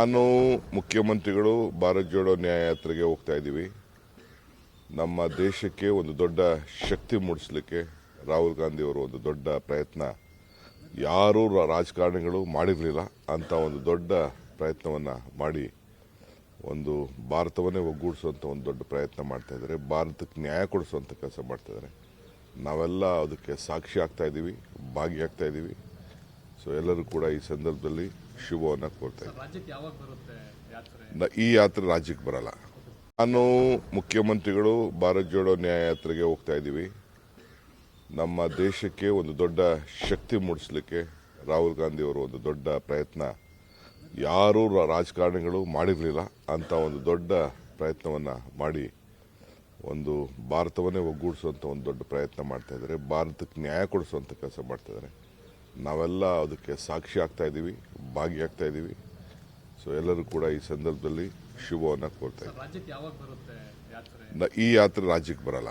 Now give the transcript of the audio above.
ನಾನು ಮುಖ್ಯಮಂತ್ರಿಗಳು ಭಾರತ್ ಜೋಡೋ ನ್ಯಾಯ ಯಾತ್ರೆಗೆ ಹೋಗ್ತಾ ಇದ್ದೀವಿ. ನಮ್ಮ ದೇಶಕ್ಕೆ ಒಂದು ದೊಡ್ಡ ಶಕ್ತಿ ಮೂಡಿಸಲಿಕ್ಕೆ ರಾಹುಲ್ ಗಾಂಧಿ ಅವರು ಒಂದು ದೊಡ್ಡ ಪ್ರಯತ್ನ. ಯಾರೂ ರಾಜಕಾರಣಿಗಳು ಮಾಡಿರಲಿಲ್ಲ ಅಂತ ಒಂದು ದೊಡ್ಡ ಪ್ರಯತ್ನವನ್ನು ಮಾಡಿ ಒಂದು ಭಾರತವನ್ನೇ ಒಗ್ಗೂಡಿಸುವಂಥ ಒಂದು ದೊಡ್ಡ ಪ್ರಯತ್ನ ಮಾಡ್ತಾಯಿದ್ದಾರೆ ಭಾರತಕ್ಕೆ ನ್ಯಾಯ ಕೊಡಿಸುವಂಥ ಕೆಲಸ ಮಾಡ್ತಾಯಿದ್ದಾರೆ ನಾವೆಲ್ಲ ಅದಕ್ಕೆ ಸಾಕ್ಷಿ ಆಗ್ತಾ ಭಾಗಿಯಾಗ್ತಾಯಿದ್ದೀವಿ ಸೊ ಎಲ್ಲರೂ ಕೂಡ ಈ ಸಂದರ್ಭದಲ್ಲಿ ಶುಭವನ್ನು ಕೋರ್ತಾ ಇದ್ದೀವಿ ರಾಜ್ಯಕ್ಕೆ ಯಾವಾಗ ಬರುತ್ತೆ ಯಾತ್ರೆ? ನ- ಈ ಯಾತ್ರೆ ರಾಜ್ಯಕ್ಕೆ ಬರಲ್ಲ. ನಾನು ಮುಖ್ಯಮಂತ್ರಿಗಳು ಭಾರತ್ ಜೋಡೋ ನ್ಯಾಯ ಯಾತ್ರೆಗೆ ಹೋಗ್ತಾ ಇದ್ದೀವಿ. ನಮ್ಮ ದೇಶಕ್ಕೆ ಒಂದು ದೊಡ್ಡ ಶಕ್ತಿ ಮೂಡಿಸಲಿಕ್ಕೆ ರಾಹುಲ್ ಗಾಂಧಿ ಅವರು ಒಂದು ದೊಡ್ಡ ಪ್ರಯತ್ನ. ಯಾರೂ ರಾಜಕಾರಣಿಗಳು ಮಾಡಿರಲಿಲ್ಲ. ಅಂತ ಒಂದು ದೊಡ್ಡ ಪ್ರಯತ್ನವನ್ನು ಮಾಡಿ ಒಂದು ಭಾರತವನ್ನೇ ಒಗ್ಗೂಡಿಸುವಂಥ ಒಂದು ದೊಡ್ಡ ಪ್ರಯತ್ನ ಮಾಡ್ತಾಯಿದ್ದಾರೆ ಭಾರತಕ್ಕೆ ನ್ಯಾಯ ಕೊಡಿಸುವಂಥ ಕೆಲಸ ಮಾಡ್ತಾ ಇದ್ದಾರೆ. ನಾವೆಲ್ಲ ಅದಕ್ಕೆ ಸಾಕ್ಷಿ ಆಗ್ತಾ ಇದ್ದೀವಿ ಭಾಗಿಯಾಗ್ತಾ ಇದ್ದೀವಿ. ಸೊ ಎಲ್ಲರೂ ಕೂಡ ಈ ಸಂದರ್ಭದಲ್ಲಿ ಶುಭವನ್ನು ಕೋರ್ತಾ ಇದ್ದೀವಿ. ಈ ಯಾತ್ರೆ ರಾಜ್ಯಕ್ಕೆ ಬರಲ್ಲ.